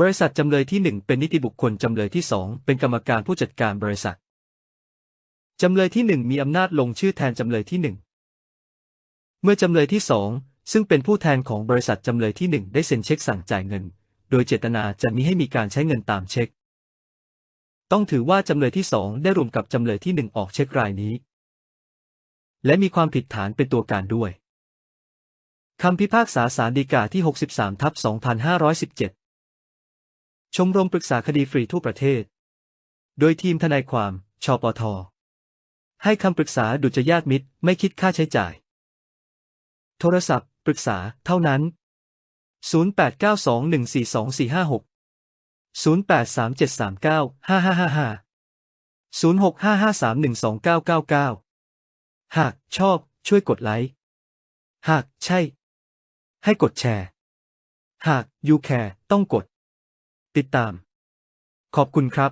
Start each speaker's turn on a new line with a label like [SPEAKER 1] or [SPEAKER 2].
[SPEAKER 1] บริษัทจำเลยที่หนึ่งเป็นนิติบุคคลจำเลยที่สองเป็นกรรมการผู้จัดการบริษัท จำเลยที่หนึ่งมีอำนาจลงชื่อแทนจำเลยที่หนึ่งเมื่อจำเลยที่สองซึ่งเป็นผู้แทนของบริษัทจำเลยที่หนึ่งได้เซ็นเช็คสั่งจ่ายเงิน โดยเจตนาจะมิให้มีการใช้เงินตามเช็ค ต้องถือว่าจำเลยที่สองได้รวมกับจำเลยที่หนึ่งออกเช็ครายนี้ และมีความผิดฐานเป็นตัวการด้วยคำพิพากษาศาลฎีกาที่ 63ทับ2517 ชมรมปรึกษาคดีฟรีทั่วประเทศ โดยทีมทนายความ ชปท ให้คำปรึกษาดุจยาติมิตร ไม่คิดค่าใช้จ่าย โทรศัพท์ ปรึกษา เท่านั้น 0892142456 0837395555 0655312999 หากชอบ ช่วยกดไลค์ หากใช่ ให้กดแชร์ หาก you care ต้องกด ติดตาม ขอบคุณครับ